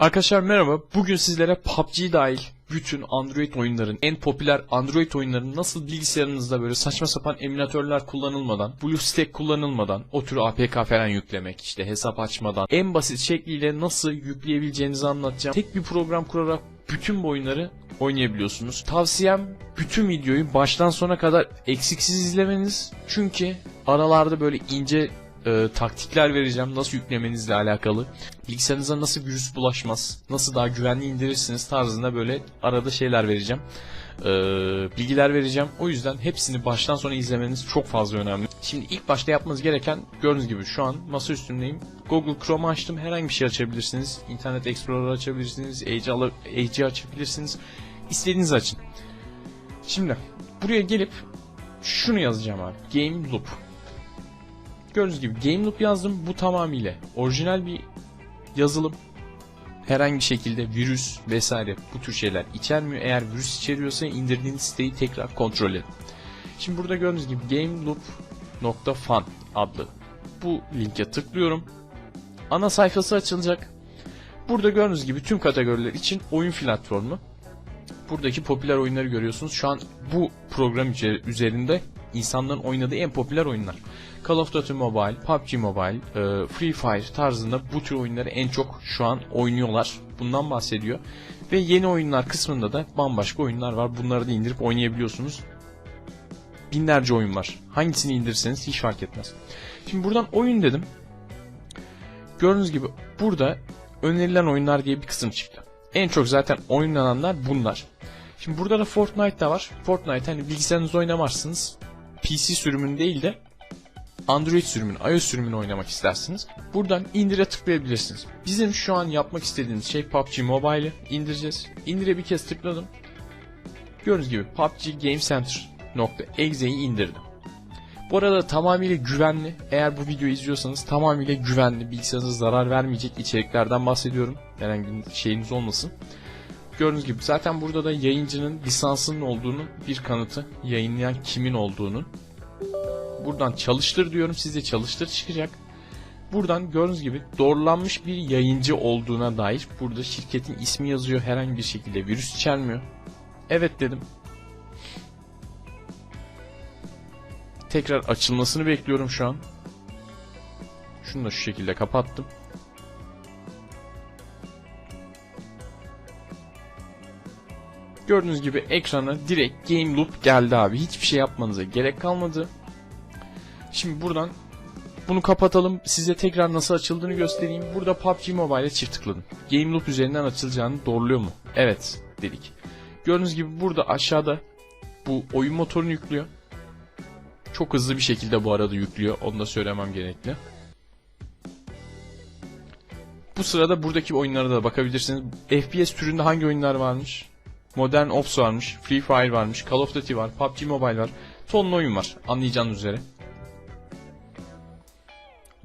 Arkadaşlar merhaba. Bugün sizlere PUBG dahil bütün Android oyunların, en popüler Android oyunların nasıl bilgisayarınızda böyle saçma sapan emülatörler kullanılmadan, BlueStack kullanılmadan, o tür APK falan yüklemek, işte hesap açmadan, en basit şekliyle nasıl yükleyebileceğinizi anlatacağım. Tek bir program kurarak bütün bu oyunları oynayabiliyorsunuz. Tavsiyem bütün videoyu baştan sona kadar eksiksiz izlemeniz. Çünkü aralarda böyle ince e, taktikler vereceğim nasıl yüklemenizle alakalı. Bilgisayarınıza nasıl virüs bulaşmaz, nasıl daha güvenli indirirsiniz tarzında böyle arada şeyler vereceğim. E, bilgiler vereceğim. O yüzden hepsini baştan sona izlemeniz çok fazla önemli. Şimdi ilk başta yapmanız gereken gördüğünüz gibi şu an masa üstündeyim. Google Chrome açtım. Herhangi bir şey açabilirsiniz. Internet Explorer açabilirsiniz. Edge'i açabilirsiniz. İstediğinizi açın. Şimdi buraya gelip şunu yazacağım abi. Game Loop. Gördüğünüz gibi Game Loop yazdım. Bu tamamıyla orijinal bir yazılım. Herhangi şekilde virüs vesaire bu tür şeyler içermiyor. Eğer virüs içeriyorsa indirdiğiniz siteyi tekrar kontrol edin. Şimdi burada gördüğünüz gibi gameloop.fun adlı bu linke tıklıyorum. Ana sayfası açılacak. Burada gördüğünüz gibi tüm kategoriler için oyun platformu. Buradaki popüler oyunları görüyorsunuz. Şu an bu program üzer- üzerinde insanların oynadığı en popüler oyunlar. Call of Duty Mobile, PUBG Mobile, e, Free Fire tarzında bu tür oyunları en çok şu an oynuyorlar. Bundan bahsediyor. Ve yeni oyunlar kısmında da bambaşka oyunlar var. Bunları da indirip oynayabiliyorsunuz. Binlerce oyun var. Hangisini indirirseniz hiç fark etmez. Şimdi buradan oyun dedim. Gördüğünüz gibi burada önerilen oyunlar diye bir kısım çıktı. En çok zaten oynananlar bunlar. Şimdi burada da Fortnite da var. Fortnite hani bilgisayarınızda oynamazsınız. PC sürümünü değil de Android sürümünü, iOS sürümünü oynamak istersiniz. Buradan indire tıklayabilirsiniz. Bizim şu an yapmak istediğimiz şey PUBG Mobile'ı indireceğiz. İndire bir kez tıkladım. Gördüğünüz gibi PUBG Game Center.exe'yi indirdim. Bu arada tamamıyla güvenli. Eğer bu videoyu izliyorsanız tamamıyla güvenli. Bilgisayarınıza zarar vermeyecek içeriklerden bahsediyorum. Herhangi bir şeyiniz olmasın. Gördüğünüz gibi zaten burada da yayıncının lisansının olduğunu bir kanıtı. Yayınlayan kimin olduğunu. Buradan çalıştır diyorum size çalıştır çıkacak. Buradan gördüğünüz gibi doğrulanmış bir yayıncı olduğuna dair burada şirketin ismi yazıyor. Herhangi bir şekilde virüs içermiyor. Evet dedim. Tekrar açılmasını bekliyorum şu an. Şunu da şu şekilde kapattım. Gördüğünüz gibi ekrana direkt Game Loop geldi abi. Hiçbir şey yapmanıza gerek kalmadı. Şimdi buradan bunu kapatalım. Size tekrar nasıl açıldığını göstereyim. Burada PUBG Mobile'e çift tıkladım. Game Loop üzerinden açılacağını doğruluyor mu? Evet dedik. Gördüğünüz gibi burada aşağıda bu oyun motorunu yüklüyor. Çok hızlı bir şekilde bu arada yüklüyor. Onu da söylemem gerekli. Bu sırada buradaki oyunlara da bakabilirsiniz. FPS türünde hangi oyunlar varmış? Modern Ops varmış, Free Fire varmış, Call of Duty var, PUBG Mobile var. Tonlu oyun var anlayacağınız üzere.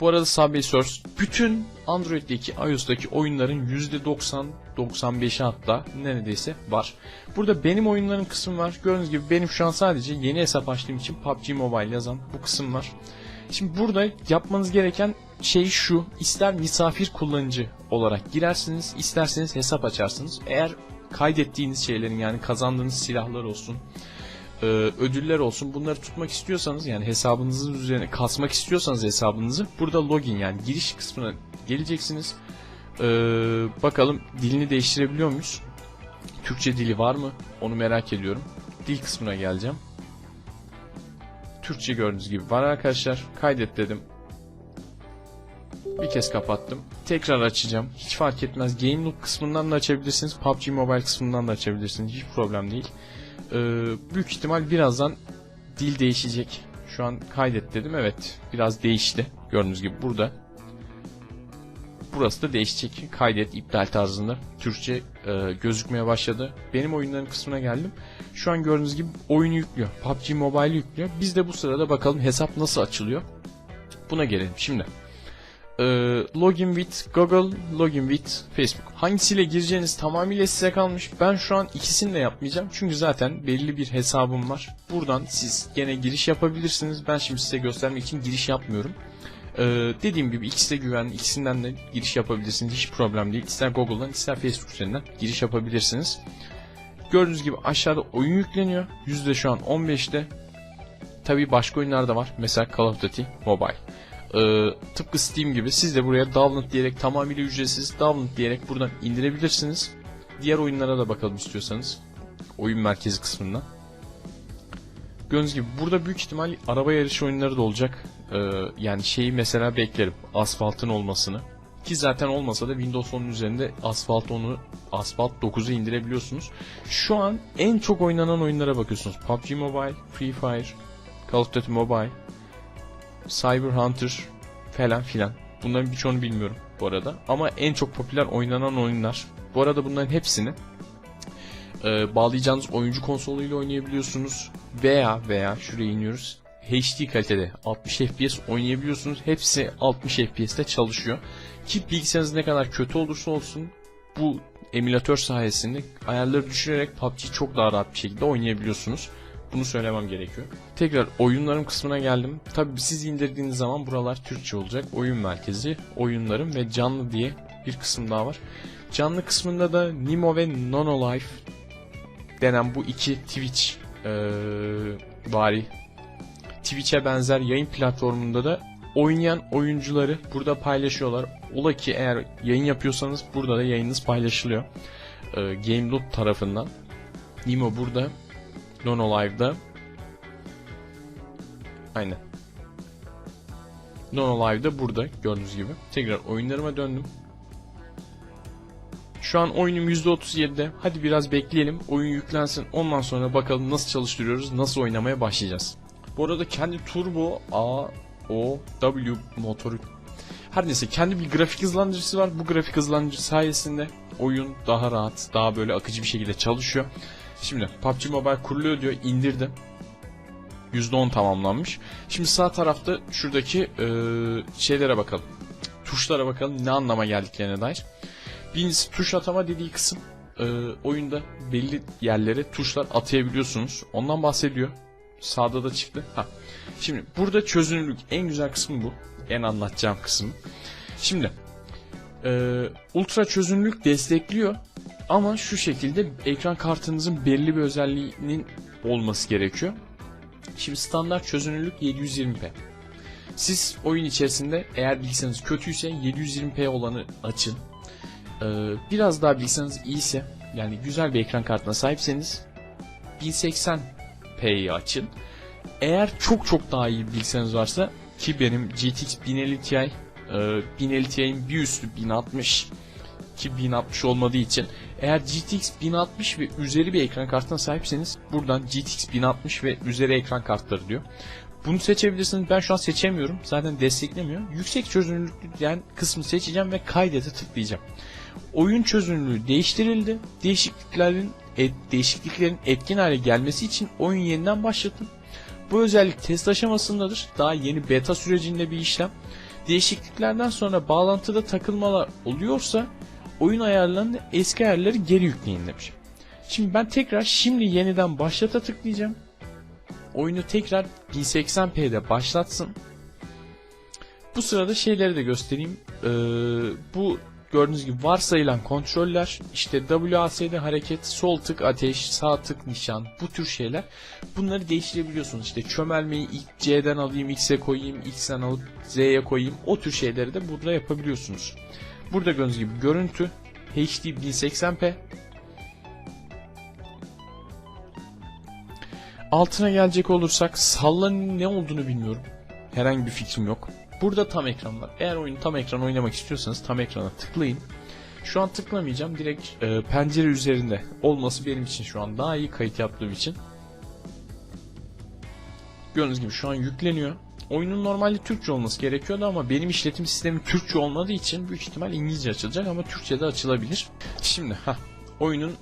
Bu arada Subway Surfs bütün Android'deki iOS'taki oyunların %90-95'i hatta neredeyse var. Burada benim oyunların kısmı var. Gördüğünüz gibi benim şu an sadece yeni hesap açtığım için PUBG Mobile yazan bu kısım var. Şimdi burada yapmanız gereken şey şu. İster misafir kullanıcı olarak girersiniz, isterseniz hesap açarsınız. Eğer kaydettiğiniz şeylerin yani kazandığınız silahlar olsun, e, ödüller olsun bunları tutmak istiyorsanız yani hesabınızın üzerine kasmak istiyorsanız hesabınızı burada login yani giriş kısmına geleceksiniz. E, bakalım dilini değiştirebiliyor muyuz? Türkçe dili var mı? Onu merak ediyorum. Dil kısmına geleceğim. Türkçe gördüğünüz gibi var arkadaşlar. Kaydet dedim. Bir kez kapattım. Tekrar açacağım. Hiç fark etmez. Game Loop kısmından da açabilirsiniz. PUBG Mobile kısmından da açabilirsiniz. Hiç problem değil. Ee, büyük ihtimal birazdan dil değişecek. Şu an kaydet dedim. Evet. Biraz değişti. Gördüğünüz gibi burada. Burası da değişecek. Kaydet, iptal tarzında. Türkçe e, gözükmeye başladı. Benim oyunların kısmına geldim. Şu an gördüğünüz gibi oyunu yüklüyor. PUBG Mobile yüklüyor. Biz de bu sırada bakalım hesap nasıl açılıyor. Buna gelelim şimdi. Ee, login with Google, login with Facebook. Hangisiyle gireceğiniz tamamıyla size kalmış. Ben şu an ikisini de yapmayacağım. Çünkü zaten belli bir hesabım var. Buradan siz gene giriş yapabilirsiniz. Ben şimdi size göstermek için giriş yapmıyorum. Ee, dediğim gibi ikisi de güvenli. ikisinden de giriş yapabilirsiniz. Hiç problem değil. İster Google'dan ister Facebook üzerinden giriş yapabilirsiniz. Gördüğünüz gibi aşağıda oyun yükleniyor. Yüzde şu an 15'te. Tabii başka oyunlar da var. Mesela Call of Duty Mobile. Ee, tıpkı Steam gibi siz de buraya download diyerek tamamıyla ücretsiz download diyerek buradan indirebilirsiniz. Diğer oyunlara da bakalım istiyorsanız. Oyun merkezi kısmından. Gördüğünüz gibi burada büyük ihtimal araba yarışı oyunları da olacak. Ee, yani şeyi mesela beklerim. Asfaltın olmasını. Ki zaten olmasa da Windows 10'un üzerinde Asphalt 10'u Asphalt 9'u indirebiliyorsunuz. Şu an en çok oynanan oyunlara bakıyorsunuz. PUBG Mobile, Free Fire, Call of Duty Mobile, Cyber Hunter falan filan. Bunların birçoğunu bilmiyorum bu arada. Ama en çok popüler oynanan oyunlar. Bu arada bunların hepsini e, bağlayacağınız oyuncu konsoluyla oynayabiliyorsunuz. Veya veya şuraya iniyoruz. HD kalitede 60 FPS oynayabiliyorsunuz. Hepsi 60 FPS'te çalışıyor. Ki bilgisayarınız ne kadar kötü olursa olsun bu emülatör sayesinde ayarları düşürerek PUBG çok daha rahat bir şekilde oynayabiliyorsunuz. Bunu söylemem gerekiyor. Tekrar oyunlarım kısmına geldim. Tabii siz indirdiğiniz zaman buralar Türkçe olacak. Oyun merkezi, oyunlarım ve canlı diye bir kısım daha var. Canlı kısmında da Nimo ve Nono Life denen bu iki Twitch ee, vari Twitch'e benzer yayın platformunda da oynayan oyuncuları burada paylaşıyorlar. Ola ki eğer yayın yapıyorsanız burada da yayınınız paylaşılıyor. Ee, Game Loop tarafından. Nimo burada. Nono Live'da. Aynen. Nono Live'da burada gördüğünüz gibi. Tekrar oyunlarıma döndüm. Şu an oyunum %37'de. Hadi biraz bekleyelim. Oyun yüklensin. Ondan sonra bakalım nasıl çalıştırıyoruz, nasıl oynamaya başlayacağız. Bu arada kendi Turbo A O W motoru her neyse kendi bir grafik hızlandırıcısı var. Bu grafik hızlandırıcı sayesinde oyun daha rahat, daha böyle akıcı bir şekilde çalışıyor. Şimdi PUBG Mobile kuruluyor diyor. indirdim. %10 tamamlanmış. Şimdi sağ tarafta şuradaki e, şeylere bakalım. Tuşlara bakalım ne anlama geldiklerine dair. Birincisi tuş atama dediği kısım e, oyunda belli yerlere tuşlar atayabiliyorsunuz. Ondan bahsediyor. Sağda da çıktı. Ha. Şimdi burada çözünürlük en güzel kısmı bu. En anlatacağım kısmı. Şimdi e, ultra çözünürlük destekliyor ama şu şekilde ekran kartınızın belli bir özelliğinin olması gerekiyor. Şimdi standart çözünürlük 720p. Siz oyun içerisinde eğer bilgisayarınız kötüyse 720p olanı açın. Ee, biraz daha bilgisayarınız iyiyse yani güzel bir ekran kartına sahipseniz 1080p'yi açın. Eğer çok çok daha iyi bir varsa ki benim GTX 1050 Ti e, 1050 Ti'nin bir üstü 1060 ki 1060 olmadığı için eğer GTX 1060 ve üzeri bir ekran kartına sahipseniz buradan GTX 1060 ve üzeri ekran kartları diyor. Bunu seçebilirsiniz. Ben şu an seçemiyorum. Zaten desteklemiyor. Yüksek çözünürlüklü yani kısmı seçeceğim ve kaydete tıklayacağım. Oyun çözünürlüğü değiştirildi. Değişikliklerin et, değişikliklerin etkin hale gelmesi için oyun yeniden başlatın. Bu özellik test aşamasındadır. Daha yeni beta sürecinde bir işlem. Değişikliklerden sonra bağlantıda takılmalar oluyorsa oyun ayarlarını eski ayarları geri yükleyin demiş. Şimdi ben tekrar şimdi yeniden başlata tıklayacağım. Oyunu tekrar 1080p'de başlatsın. Bu sırada şeyleri de göstereyim. Ee, bu gördüğünüz gibi varsayılan kontroller işte WASD hareket, sol tık ateş, sağ tık nişan bu tür şeyler. Bunları değiştirebiliyorsunuz. İşte çömelmeyi ilk C'den alayım, X'e koyayım, X'den alıp Z'ye koyayım. O tür şeyleri de burada yapabiliyorsunuz. Burada gördüğünüz gibi görüntü HD 1080p Altına gelecek olursak sallanın ne olduğunu bilmiyorum. Herhangi bir fikrim yok. Burada tam ekran var. Eğer oyunu tam ekran oynamak istiyorsanız tam ekrana tıklayın. Şu an tıklamayacağım. Direkt e, pencere üzerinde olması benim için şu an daha iyi kayıt yaptığım için. Gördüğünüz gibi şu an yükleniyor. Oyunun normalde Türkçe olması gerekiyordu ama benim işletim sistemi Türkçe olmadığı için büyük ihtimal İngilizce açılacak ama Türkçe de açılabilir. Şimdi ha oyunun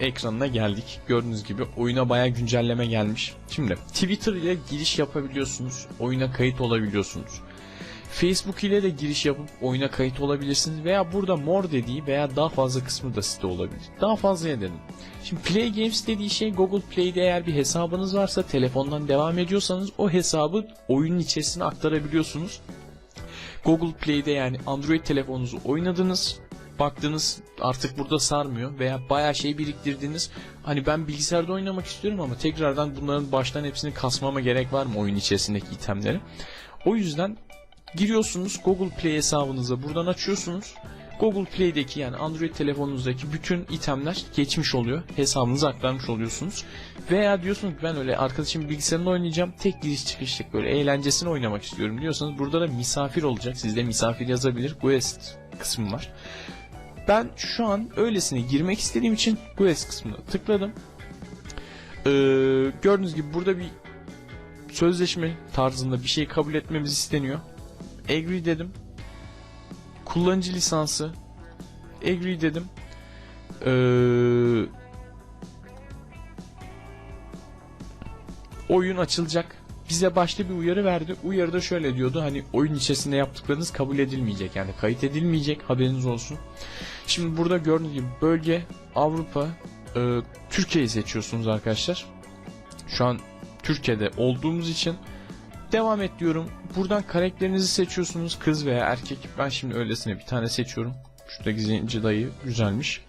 ekranına geldik. Gördüğünüz gibi oyuna baya güncelleme gelmiş. Şimdi Twitter ile giriş yapabiliyorsunuz. Oyuna kayıt olabiliyorsunuz. Facebook ile de giriş yapıp oyuna kayıt olabilirsiniz veya burada more dediği veya daha fazla kısmı da site olabilir. Daha fazla dedim. Şimdi Play Games dediği şey Google Play'de eğer bir hesabınız varsa telefondan devam ediyorsanız o hesabı oyunun içerisine aktarabiliyorsunuz. Google Play'de yani Android telefonunuzu oynadınız. Baktınız artık burada sarmıyor veya bayağı şey biriktirdiniz. Hani ben bilgisayarda oynamak istiyorum ama tekrardan bunların baştan hepsini kasmama gerek var mı oyun içerisindeki itemleri? O yüzden giriyorsunuz Google Play hesabınıza buradan açıyorsunuz. Google Play'deki yani Android telefonunuzdaki bütün itemler geçmiş oluyor. Hesabınıza aktarmış oluyorsunuz. Veya diyorsunuz ki ben öyle arkadaşım bilgisayarında oynayacağım. Tek giriş çıkışlık böyle eğlencesini oynamak istiyorum diyorsanız burada da misafir olacak. Sizde misafir yazabilir. Guest kısmı var. Ben şu an öylesine girmek istediğim için Guest kısmına tıkladım. Ee, gördüğünüz gibi burada bir sözleşme tarzında bir şey kabul etmemiz isteniyor. Agree dedim. Kullanıcı lisansı. Agree dedim. Ee, oyun açılacak. Bize başta bir uyarı verdi. Uyarıda şöyle diyordu. Hani oyun içerisinde yaptıklarınız kabul edilmeyecek. Yani kayıt edilmeyecek. Haberiniz olsun. Şimdi burada gördüğünüz gibi bölge Avrupa, e, Türkiye'yi seçiyorsunuz arkadaşlar. Şu an Türkiye'de olduğumuz için devam et diyorum. Buradan karakterinizi seçiyorsunuz. Kız veya erkek. Ben şimdi öylesine bir tane seçiyorum. Şuradaki zenci dayı güzelmiş.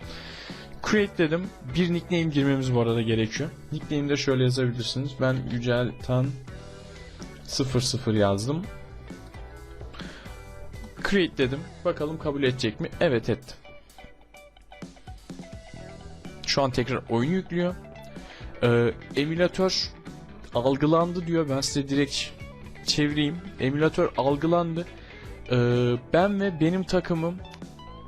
Create dedim. Bir nickname girmemiz bu arada gerekiyor. Nickname'i de şöyle yazabilirsiniz. Ben Yücel Tan 00 yazdım. Create dedim. Bakalım kabul edecek mi? Evet ettim. Şu an tekrar oyun yüklüyor. Ee, emülatör algılandı diyor. Ben size direkt çevireyim. Emülatör algılandı. Ee, ben ve benim takımım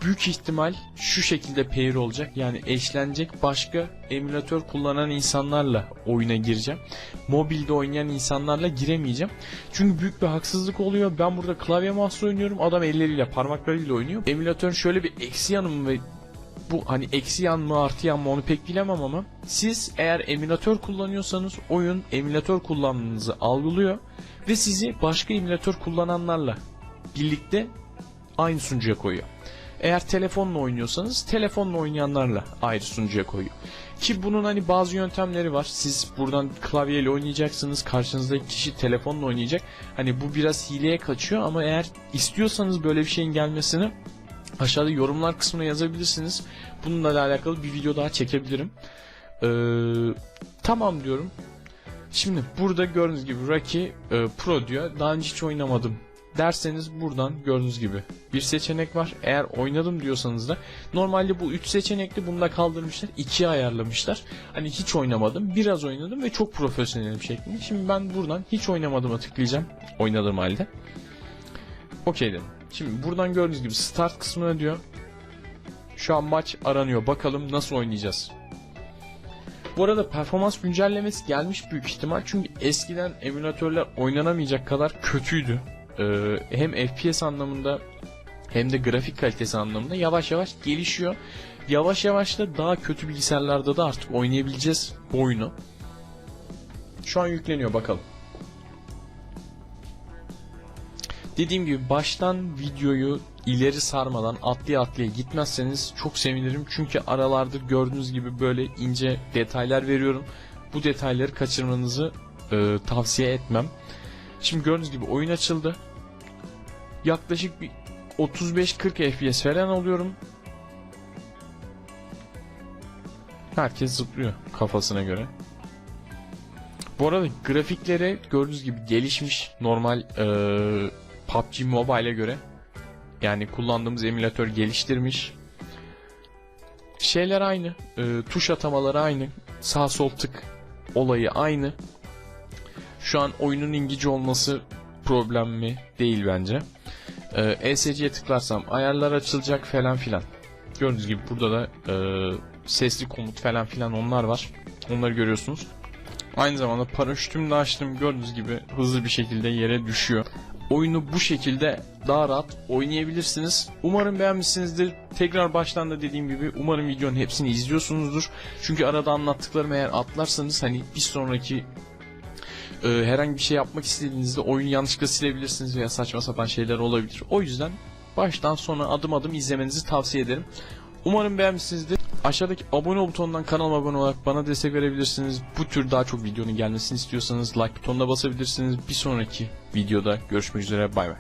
büyük ihtimal şu şekilde pair olacak. Yani eşlenecek başka emülatör kullanan insanlarla oyuna gireceğim. Mobilde oynayan insanlarla giremeyeceğim. Çünkü büyük bir haksızlık oluyor. Ben burada klavye mouse oynuyorum. Adam elleriyle parmaklarıyla oynuyor. Emülatörün şöyle bir eksi yanı mı ve bu hani eksi yan mı artı yan mı onu pek bilemem ama siz eğer emülatör kullanıyorsanız oyun emülatör kullanmanızı algılıyor ve sizi başka emülatör kullananlarla birlikte aynı sunucuya koyuyor. Eğer telefonla oynuyorsanız telefonla oynayanlarla ayrı sunucuya koyuyor. Ki bunun hani bazı yöntemleri var. Siz buradan klavyeyle oynayacaksınız. Karşınızdaki kişi telefonla oynayacak. Hani bu biraz hileye kaçıyor ama eğer istiyorsanız böyle bir şeyin gelmesini aşağıda yorumlar kısmına yazabilirsiniz. Bununla alakalı bir video daha çekebilirim. Ee, tamam diyorum. Şimdi burada gördüğünüz gibi Rocky e, Pro diyor. Daha önce hiç oynamadım derseniz buradan gördüğünüz gibi bir seçenek var. Eğer oynadım diyorsanız da normalde bu 3 seçenekli bunu da kaldırmışlar. 2'ye ayarlamışlar. Hani hiç oynamadım, biraz oynadım ve çok profesyonelim şeklinde. Şimdi ben buradan hiç oynamadığıma tıklayacağım. Oynadığım halde. Okey dedim. Şimdi buradan gördüğünüz gibi start kısmına diyor. Şu an maç aranıyor. Bakalım nasıl oynayacağız. Bu arada performans güncellemesi gelmiş büyük ihtimal. Çünkü eskiden emülatörler oynanamayacak kadar kötüydü. Ee, hem FPS anlamında hem de grafik kalitesi anlamında yavaş yavaş gelişiyor. Yavaş yavaş da daha kötü bilgisayarlarda da artık oynayabileceğiz bu oyunu. Şu an yükleniyor bakalım. Dediğim gibi baştan videoyu ileri sarmadan atlaya atlaya gitmezseniz çok sevinirim. Çünkü aralarda gördüğünüz gibi böyle ince detaylar veriyorum. Bu detayları kaçırmanızı e, tavsiye etmem. Şimdi gördüğünüz gibi oyun açıldı. Yaklaşık bir 35-40 FPS falan alıyorum. Herkes zıplıyor kafasına göre. Bu arada grafikleri gördüğünüz gibi gelişmiş normal e, PUBG Mobile'e göre. Yani kullandığımız emülatör geliştirmiş. Şeyler aynı. E, tuş atamaları aynı. Sağ sol tık olayı aynı. Şu an oyunun İngilizce olması problem mi? Değil bence. Ee, ESC'ye tıklarsam ayarlar açılacak falan filan. Gördüğünüz gibi burada da e, sesli komut falan filan onlar var. Onları görüyorsunuz. Aynı zamanda paraşütümü de açtım. Gördüğünüz gibi hızlı bir şekilde yere düşüyor. Oyunu bu şekilde daha rahat oynayabilirsiniz. Umarım beğenmişsinizdir. Tekrar baştan da dediğim gibi umarım videonun hepsini izliyorsunuzdur. Çünkü arada anlattıklarımı eğer atlarsanız hani bir sonraki e, herhangi bir şey yapmak istediğinizde oyunu yanlışlıkla silebilirsiniz veya saçma sapan şeyler olabilir. O yüzden baştan sona adım adım izlemenizi tavsiye ederim. Umarım beğenmişsinizdir. Aşağıdaki abone butonundan kanalıma abone olarak bana destek verebilirsiniz. Bu tür daha çok videonun gelmesini istiyorsanız like butonuna basabilirsiniz. Bir sonraki videoda görüşmek üzere bay bay.